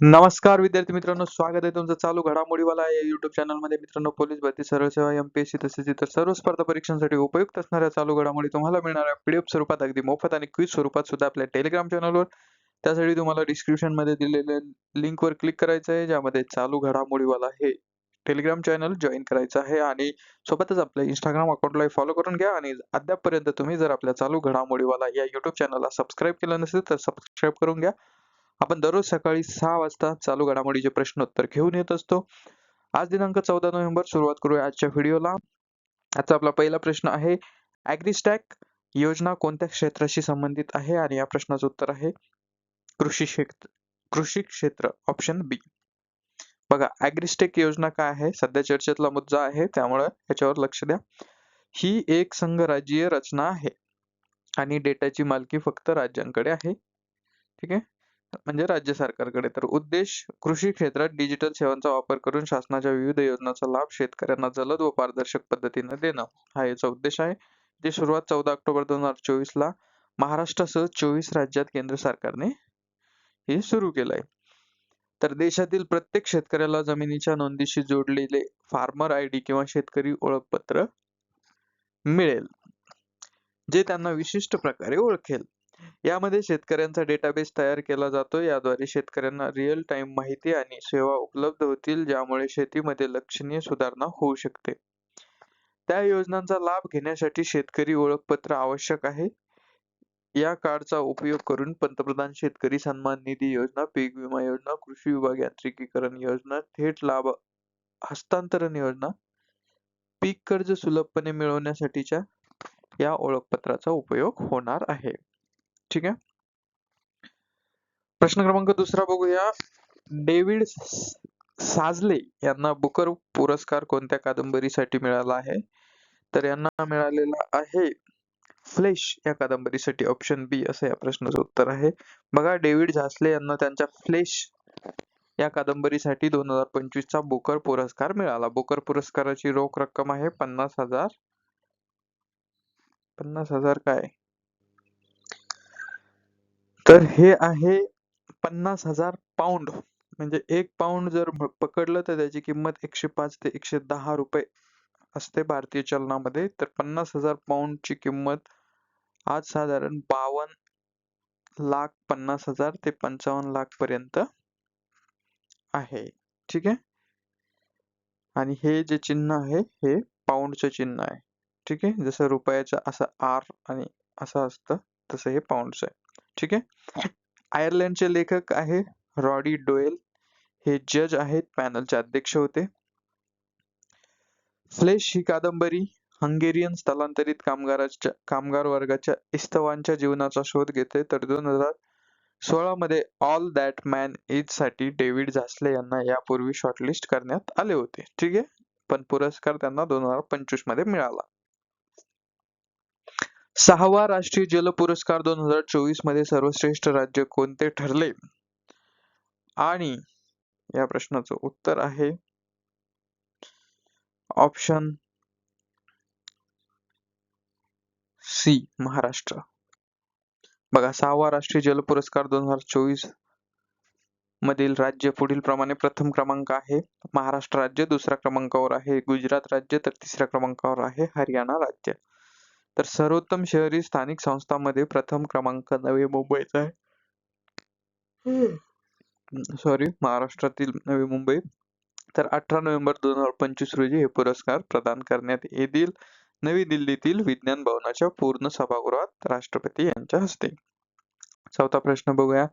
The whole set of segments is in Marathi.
नमस्कार विद्यार्थी मित्रांनो स्वागत आहे तुमचं चालू घडामोडीवाला या युट्यूब चॅनलमध्ये मित्रांनो पोलीस भरती सर्व सेवा एमपीएससी तसेच इतर सर्व स्पर्धा परीक्षांसाठी उपयुक्त असणाऱ्या चालू घडामोडी तुम्हाला मिळणाऱ्या पीडीएफ स्वरूपात अगदी मोफत आणि क्विज स्वरूपात सुद्धा आपल्या टेलिग्राम चॅनलवर त्यासाठी तुम्हाला डिस्क्रिप्शनमध्ये दिलेल्या लिंकवर क्लिक करायचं आहे ज्यामध्ये चालू घडामोडीवाला हे टेलिग्राम चॅनल जॉईन करायचं आहे. आणि सोबतच आपल्या इंस्टाग्राम अकाउंटला फॉलो करून घ्या. आणि अद्यापपर्यंत तुम्ही जर आपल्या चालू घडामोडीवाला या युट्यूब चॅनलला सबस्क्राईब केलं नसेल तर सबस्क्राईब करून घ्या. आपण दररोज सकाळी सहा वाजता चालू घडामोडीचे प्रश्नोत्तर घेऊन येत असतो. आज दिनांक चौदा नोव्हेंबर सुरुवात करूया आजच्या व्हिडिओला आजचा आपला पहिला प्रश्न आहे ॲग्रिस्टॅक योजना कोणत्या क्षेत्राशी संबंधित आहे? आणि या प्रश्नाचं उत्तर आहे कृषी क्षेत्र कृषी क्षेत्र ऑप्शन बी बघा ॲग्रिस्टेक योजना काय आहे? सध्या चर्चेतला मुद्दा आहे त्यामुळे याच्यावर लक्ष द्या. ही एक संघराज्यीय रचना आहे आणि डेटाची मालकी फक्त राज्यांकडे आहे. ठीक आहे? म्हणजे राज्य सरकारकडे. तर उद्देश कृषी क्षेत्रात डिजिटल सेवांचा वापर करून शासनाच्या विविध योजनांचा लाभ शेतकऱ्यांना जलद व पारदर्शक पद्धतीने देणं. हा याचा उद्देश आहे. जी सुरुवात चौदा ऑक्टोबर दोन हजार चोवीस ला महाराष्ट्रासह चोवीस राज्यात केंद्र सरकारने हे सुरू केलंय. तर देशातील प्रत्येक शेतकऱ्याला जमिनीच्या नोंदीशी जोडलेले फार्मर आय डी किंवा शेतकरी ओळखपत्र मिळेल जे त्यांना विशिष्ट प्रकारे ओळखेल. यामध्ये शेतकऱ्यांचा डेटाबेस तयार केला जातो. याद्वारे शेतकऱ्यांना रिअल टाइम माहिती आणि सेवा उपलब्ध होतील ज्यामुळे शेतीमध्ये लक्षणीय सुधारणा होऊ शकते. त्या योजनांचा लाभ घेण्यासाठी शेतकरी ओळखपत्र आवश्यक आहे. या कार्डचा उपयोग करून पंतप्रधान शेतकरी सन्मान निधी योजना पीक विमा योजना कृषी विभाग यांत्रिकीकरण योजना थेट लाभ हस्तांतरण योजना पीक कर्ज सुलभपणे मिळवण्यासाठीच्या या ओळखपत्राचा उपयोग होणार आहे. ठीक आहे. प्रश्न क्रमांक दुसरा बघूया. डेव्हिड साजले यांना बुकर पुरस्कार कोणत्या कादंबरीसाठी मिळाला आहे? तर यांना मिळालेला आहे फ्लेश या कादंबरीसाठी ऑप्शन बी असं या प्रश्नाचं उत्तर आहे. बघा डेव्हिड झासले यांना त्यांच्या फ्लेश या कादंबरीसाठी दोन हजार पंचवीस चा बुकर पुरस्कार मिळाला. बुकर पुरस्काराची रोख रक्कम आहे पन्नास हजार. पन्नास हजार काय? तर हे आहे पन्नास हजार पाऊंड म्हणजे एक पाऊंड जर पकडलं तर त्याची किंमत एकशे पाच ते एकशे दहा रुपये असते भारतीय चलनामध्ये. तर पन्नास हजार पाऊंडची किंमत आज साधारण बावन्न लाख पन्नास हजार ते पंचावन्न लाख पर्यंत आहे. ठीक आहे? आणि हे जे चिन्ह आहे हे पाऊंडचं चिन्ह आहे. ठीक आहे? जसं रुपयाचं असं आर आणि असं असतं तसं हे पाऊंडचं आहे. ठीक आहे? आयर्लंडचे लेखक आहे रॉडी डोएल. हे जज आहेत पॅनलचे अध्यक्ष होते. फ्लेश ही कादंबरी हंगेरियन स्थलांतरित कामगाराच्या कामगार वर्गाच्या इस्तवांच्या जीवनाचा शोध घेते. तर दोन हजार सोळा मध्ये ऑल दॅट मॅन इजसाठी डेव्हिड झासले यांना यापूर्वी शॉर्टलिस्ट करण्यात आले होते. ठीक आहे? पण पुरस्कार त्यांना दोन हजार पंचवीसमध्ये मिळाला. सहावा राष्ट्रीय जल पुरस्कार दोन हजार चोवीसमध्ये सर्वश्रेष्ठ राज्य कोणते ठरले? आणि या प्रश्नाचं उत्तर आहे ऑप्शन सी महाराष्ट्र. बघा सहावा राष्ट्रीय जल पुरस्कार दोन हजार चोवीस मधील राज्य पुढील प्रमाणे प्रथम क्रमांक आहे. महाराष्ट्र राज्य दुसऱ्या क्रमांकावर आहे. गुजरात राज्य तर तिसऱ्या क्रमांकावर आहे. हरियाणा राज्य. तर सर्वोत्तम शहरी स्थानिक संस्थांमध्ये प्रथम क्रमांक नवी मुंबईचा आहे. सॉरी महाराष्ट्रातील नवी मुंबई. तर अठरा नोव्हेंबर दोन हजार पंचवीस रोजी हे पुरस्कार प्रदान करण्यात येतील. नवी दिल्लीतील विज्ञान भवनाच्या पूर्ण सभागृहात राष्ट्रपती यांच्या हस्ते. चौथा प्रश्न बघूया.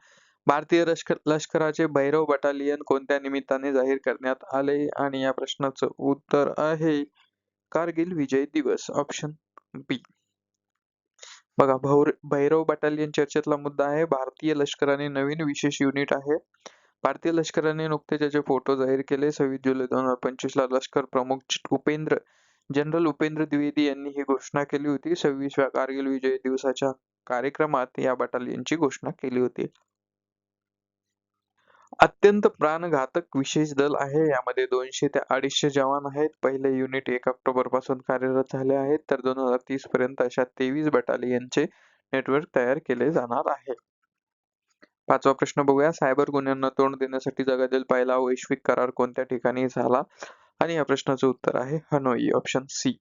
भारतीय लष्कर लष्कराचे भैरव बटालियन कोणत्या निमित्ताने जाहीर करण्यात आले? आणि या प्रश्नाचं उत्तर आहे. कारगिल विजय दिवस ऑप्शन बी. बघा भौर भैरव बटालियन चर्चेतला मुद्दा आहे भारतीय लष्कराने नवीन विशेष युनिट आहे. भारतीय लष्कराने नुकते त्याचे फोटो जाहीर केले. सव्वीस जुलै दोन हजार पंचवीस ला लष्कर प्रमुख उपेंद्र जनरल उपेंद्र द्विवेदी यांनी ही घोषणा केली होती. सव्वीसव्या कारगिल विजय दिवसाच्या कार्यक्रमात या बटालियनची घोषणा केली होती. अत्यंत प्राणघातक विशेष दल आहे. यामध्ये दोनशे ते अडीचशे जवान आहेत. पहिले युनिट एक ऑक्टोबरपासून कार्यरत झाले आहेत तर दोन हजार तीस पर्यंत अशा तेवीस बटालियनचे नेटवर्क तयार केले जाणार आहे. पाचवा प्रश्न बघूया. सायबर गुन्ह्यांना तोंड देण्यासाठी जगातील पहिला वैश्विक करार कोणत्या ठिकाणी झाला? आणि या प्रश्नाचं उत्तर आहे हनोई ऑप्शन सी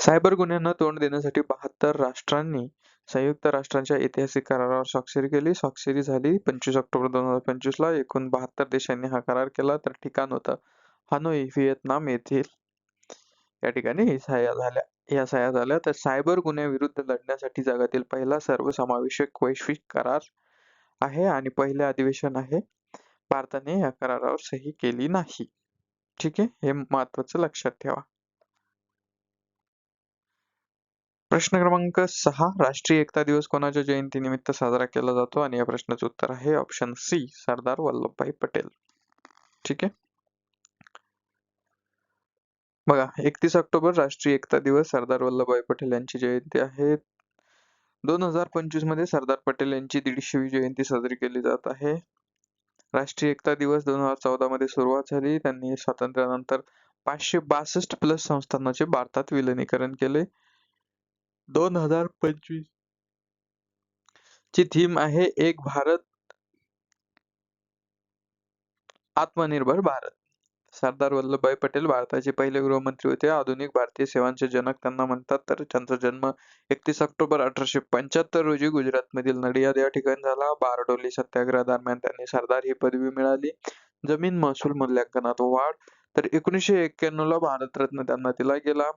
सायबर गुन्ह्यांना तोंड देण्यासाठी बहात्तर राष्ट्रांनी संयुक्त राष्ट्रांच्या ऐतिहासिक करारावर स्वाक्षरी केली. स्वाक्षरी झाली पंचवीस ऑक्टोबर दोन हजार पंचवीस ला. एकूण बहात्तर देशांनी हा करार केला. तर ठिकाण होतं हनोई व्हिएतनाम येथील या ठिकाणी सह्या झाल्या. या सह्या झाल्या. तर सायबर गुन्ह्याविरुद्ध लढण्यासाठी जगातील पहिला सर्वसमावेशक वैश्विक करार आहे आणि पहिले अधिवेशन आहे. भारताने या करारावर सही केली नाही. ठीक आहे? हे महत्वाचं लक्षात ठेवा. प्रश्न क्रमांक सहा राष्ट्रीय एकता दिवस कोणाच्या जयंतीनिमित्त साजरा केला जातो? आणि या प्रश्नाचं उत्तर आहे ऑप्शन सी सरदार वल्लभभाई पटेल. ठीक आहे? बघा एकतीस ऑक्टोबर राष्ट्रीय एकता दिवस सरदार वल्लभभाई पटेल यांची जयंती आहे. दोन हजार पंचवीसमध्ये सरदार पटेल यांची दीडशेवी जयंती साजरी केली जात आहे. राष्ट्रीय एकता दिवस दोन हजार चौदा मध्ये सुरुवात झाली. त्यांनी स्वातंत्र्यानंतर पाचशे बासष्ट प्लस संस्थानाचे भारतात विलिनीकरण केले. दोन हजार पंचवीस ची थीम आहे एक भारत आत्मनिर्भर भारत. सरदार वल्लभभाई पटेल भारताचे पहिले गृहमंत्री होते. आधुनिक भारतीय सेवांचे जनक त्यांना म्हणतात तर त्यांचा जन्म एकतीस ऑक्टोबर अठराशे पंच्याहत्तर रोजी गुजरातमधील नडियाद या ठिकाणी झाला. बारडोली सत्याग्रह दरम्यान त्यांनी सरदार ही पदवी मिळाली. जमीन महसूल मूल्यांकनात वाढ तर एकोणीसशे एक्क्याण्णव ला भारतरत्न त्यांना दिला गेला.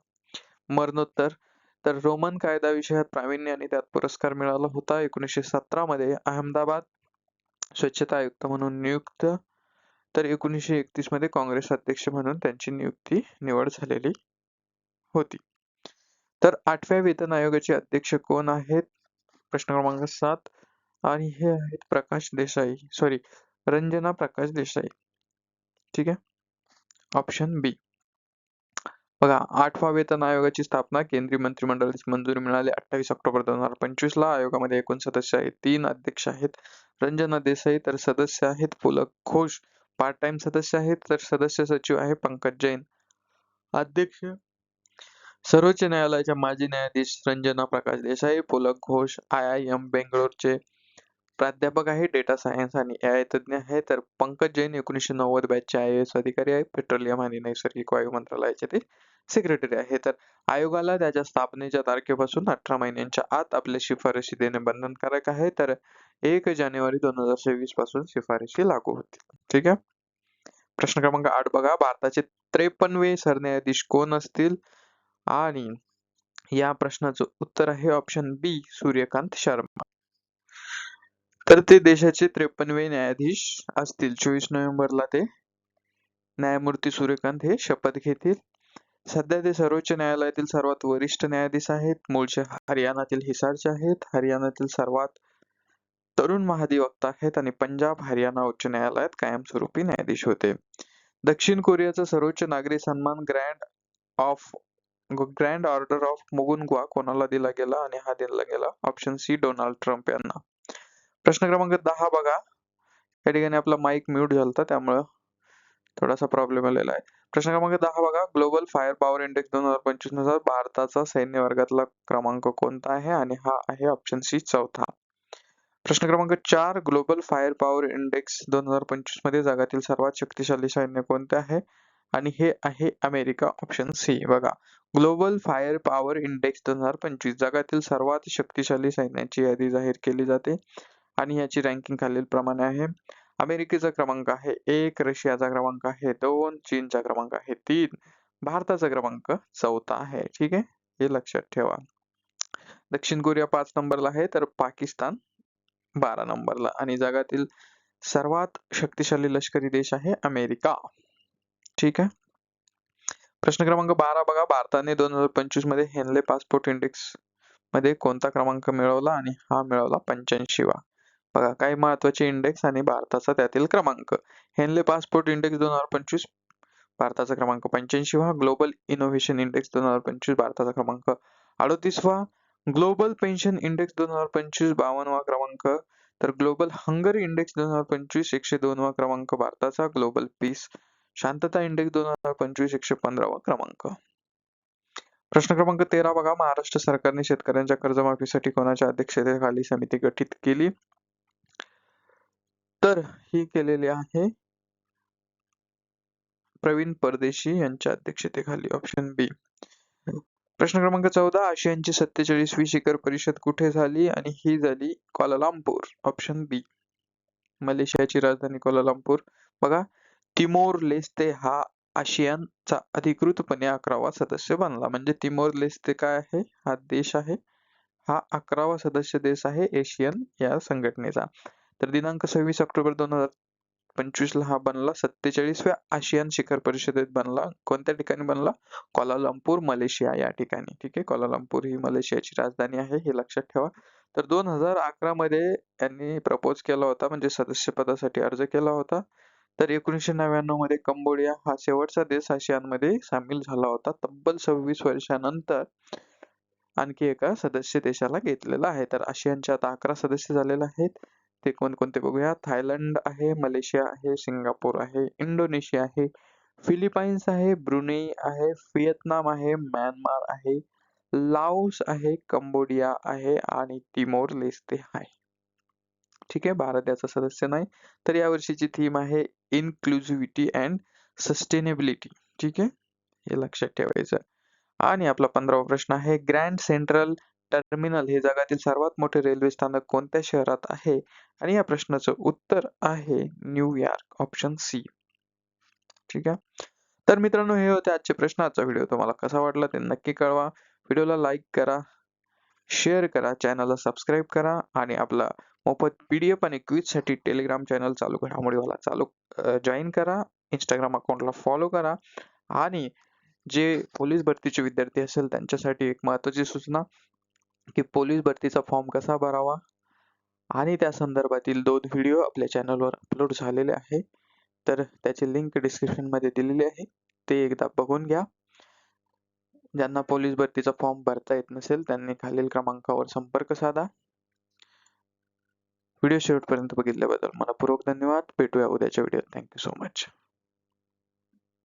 मरणोत्तर तर रोमन कायदा विषयात प्रावीण्य आणि त्यात पुरस्कार मिळाला होता. एकोणीसशे सतरा मध्ये अहमदाबाद स्वच्छता आयुक्त म्हणून नियुक्त तर एकोणीसशे एकतीसमध्ये काँग्रेस अध्यक्ष म्हणून त्यांची नियुक्ती निवड झालेली होती. तर आठव्या वेतन आयोगाचे अध्यक्ष कोण आहेत? प्रश्न क्रमांक सात. आणि हे आहेत प्रकाश देसाई. सॉरी रंजना प्रकाश देसाई. ठीक आहे? ऑप्शन बी बघा आठवा वेतन आयोगाची स्थापना केंद्रीय मंत्रिमंडळाची मंजुरी मिळाली अठ्ठावीस ऑक्टोबर दोन हजार पंचवीस ला आयोगामध्ये एकूण सदस्य आहेत तीन अध्यक्ष आहेत. रंजना देसाई तर सदस्य आहेत पुलक घोष. पार्ट टाइम सदस्य आहेत तर सदस्य सचिव आहे पंकज जैन. अध्यक्ष सर्वोच्च न्यायालयाच्या माजी न्यायाधीश Ranjana Prakash Desai Pulak Ghosh I I M बेंगलोरचे प्राध्यापक आहे डेटा सायन्स आणि ए आय तज्ज्ञ आहे तर पंकज जैन एकोणीसशे नव्वद बॅचचे आय एस अधिकारी आहे पेट्रोलियम आणि नैसर्गिक वायू मंत्रालयाचे ते सेक्रेटरी आहे. तर आयोगाला त्याच्या स्थापनेच्या तारखेपासून अठरा महिन्यांच्या आत आपल्या शिफारशी देणे बंधनकारक आहे. तर एक जानेवारी दोन हजार सव्वीसपासून शिफारशी लागू होतील ठीक आहे? प्रश्न क्रमांक आठ बघा. भारताचे त्रेपन्नवे सरन्यायाधीश कोण असतील? आणि या प्रश्नाचं उत्तर आहे ऑप्शन बी सूर्यकांत शर्मा. तर ते देशाचे त्रेपन्नवे न्यायाधीश असतील. चोवीस नोव्हेंबरला ते न्यायमूर्ती सूर्यकांत हे शपथ घेतील. सध्या ते सर्वोच्च न्यायालयातील सर्वात वरिष्ठ न्यायाधीश आहेत. मूळचे हरियाणातील हिसारचे आहेत. हरियाणातील सर्वात तरुण महाधिवक्ता आहेत आणि पंजाब हरियाणा उच्च न्यायालयात कायमस्वरूपी न्यायाधीश होते. दक्षिण कोरियाचा सर्वोच्च नागरी सन्मान grand of grand order of Mugunghwa कोणाला दिला गेला आणि हा दिला गेला ऑप्शन सी डोनाल्ड ट्रम्प यांना. प्रश्न क्रमांक दहा बघा. या ठिकाणी आपला माईक म्यूट होता त्यामुळं थोडासा प्रॉब्लेम आलेला आहे. प्रश्न क्रमांक दहा बघा. ग्लोबल फायर पॉवर इंडेक्स दोन हजार पंचवीसनुसार भारताचा सैन्य वर्गातला क्रमांक कोणता आहे? आणि हा आहे ऑप्शन सी चौथा. प्रश्न क्रमांक चार ग्लोबल फायर पॉवर इंडेक्स दोन हजार पंचवीसमध्ये जगातील सर्वात शक्तिशाली सैन्य कोणते आहे? आणि हे आहे अमेरिका ऑप्शन सी बघा. ग्लोबल फायर पॉवर इंडेक्स दोन हजार पंचवीस जगातील सर्वात शक्तिशाली सैन्याची यादी जाहीर केली जाते. आणि याची रँकिंग खालील प्रमाणे आहे. अमेरिकेचा क्रमांक आहे एक रशियाचा क्रमांक आहे दोन चीनचा क्रमांक आहे तीन भारताचा क्रमांक चौथा आहे. ठीक आहे? हे लक्षात ठेवा. दक्षिण कोरिया पाच नंबरला आहे तर पाकिस्तान बारा नंबरला. आणि जगातील सर्वात शक्तिशाली लष्करी देश आहे अमेरिका. ठीक आहे? प्रश्न क्रमांक बारा बघा. भारताने दोन हजार पंचवीसमध्ये हेनले पासपोर्ट इंडेक्समध्ये कोणता क्रमांक मिळवला आणि हा मिळवला पंच्याऐंशीवा? बघा काही महत्त्वाचे इंडेक्स आणि भारताचा त्यातील क्रमांक. हेनले पासपोर्ट इंडेक्स दोन हजार पंचवीस भारताचा क्रमांक पंच्याऐंशी वा ग्लोबल इनोव्हेशन इंडेक्स दोन हजार पंचवीस भारताचा क्रमांक अडोतीसवा ग्लोबल पेन्शन इंडेक्स दोन हजार पंचवीस बावन्नवा क्रमांक. तर ग्लोबल हंगर इंडेक्स दोन हजार पंचवीस एकशे दोनवा क्रमांक. भारताचा ग्लोबल पीस शांतता इंडेक्स दोन हजार पंचवीस एकशे पंधरावा क्रमांक. प्रश्न क्रमांक तेरा बघा. महाराष्ट्र सरकारने शेतकऱ्यांच्या कर्जमाफीसाठी कोणाच्या अध्यक्षतेखाली समिती गठीत केली? तर ही केलेली आहे. प्रवीण परदेशी यांच्या अध्यक्षतेखाली ऑप्शन बी प्रश्न क्रमांक चौदा आशियानची सत्तेचाळीसवी शिखर परिषद कुठे झाली आणि ही झाली कोलालामपूर ऑप्शन बी मलेशियाची राजधानी कोलालामपूर बघा तिमोर लेस्ते हा आशियानचा अधिकृतपणे अकरावा सदस्य बनला. म्हणजे तिमोर लेस्ते काय आहे? हा देश आहे. हा अकरावा सदस्य देश आहे एशियन या संघटनेचा. तर दिनांक सव्वीस ऑक्टोबर दोन हजार पंचवीस ला हा बनला. सत्तेचाळीसव्या आशियान शिखर परिषदेत बनला. कोणत्या ठिकाणी बनला? कोलालंपूर मलेशिया या ठिकाणी. ठीक आहे? कोलालंपूर ही मलेशियाची राजधानी आहे हे लक्षात ठेवा. तर दोन हजार अकरा मध्ये यांनी प्रपोज केला होता म्हणजे सदस्यपदासाठी अर्ज केला होता. तर एकोणीसशे नव्याण्णवमध्ये कंबोडिया हा शेवटचा देश आशियानमध्ये सामील झाला होता. तब्बल सव्वीस वर्षानंतर आणखी एका सदस्य देशाला घेतलेला आहे. तर आशियानच्या आता अकरा सदस्य झालेले आहेत. ते कोणकोणते बघूया. थायलंड आहे मलेशिया आहे सिंगापूर आहे इंडोनेशिया आहे फिलिपाईन्स आहे ब्रुनेई आहे व्हिएतनाम आहे म्यानमार आहे लाओस आहे कंबोडिया आहे आणि तिमोर लेस्ते आहे. ठीक आहे भारत याचा सदस्य नाही. तर या वर्षीची थीम आहे इन्क्लुझिव्हिटी अँड सस्टेनेबिलिटी ठीक आहे हे लक्षात ठेवायचं. आणि आपला पंधरावा प्रश्न आहे ग्रँड सेंट्रल टर्मिनल हे जगातील सर्वात मोठे रेल्वे स्थानक कोणत्या शहरात आहे? आणि या प्रश्नाचं उत्तर आहे न्यूयॉर्क ऑप्शन सी ठीक आहे? तर मित्रांनो हे होते आजचे प्रश्न. आजचा व्हिडिओ तुम्हाला कसा वाटला ते नक्की कळवा. व्हिडिओला लाईक करा शेअर करा चॅनलला सबस्क्राईब करा आणि आपला मोफत पीडीएफ आणि क्विजसाठी टेलिग्राम चॅनल चालू घडामोडीवाला चालू जॉईन करा. इंस्टाग्राम अकाउंटला फॉलो करा. आणि जे पोलीस भरतीचे विद्यार्थी असेल त्यांच्यासाठी एक महत्वाची सूचना की पोलीस भरतीचा फॉर्म कसा भरावा? आणि त्या संदर्भातील दोन व्हिडिओ आपल्या चॅनलवर अपलोड झालेले आहे. तर त्याची लिंक डिस्क्रिप्शनमध्ये दिलेली आहे. ते एकदा बघून घ्या. ज्यांना पोलीस भरतीचा फॉर्म भरता येत नसेल त्यांनी खालील क्रमांकावर संपर्क साधा. व्हिडिओ शेवटपर्यंत बघितल्याबद्दल मनपूर्वक धन्यवाद. भेटूया उद्याच्या व्हिडिओत थँक्यू सो मच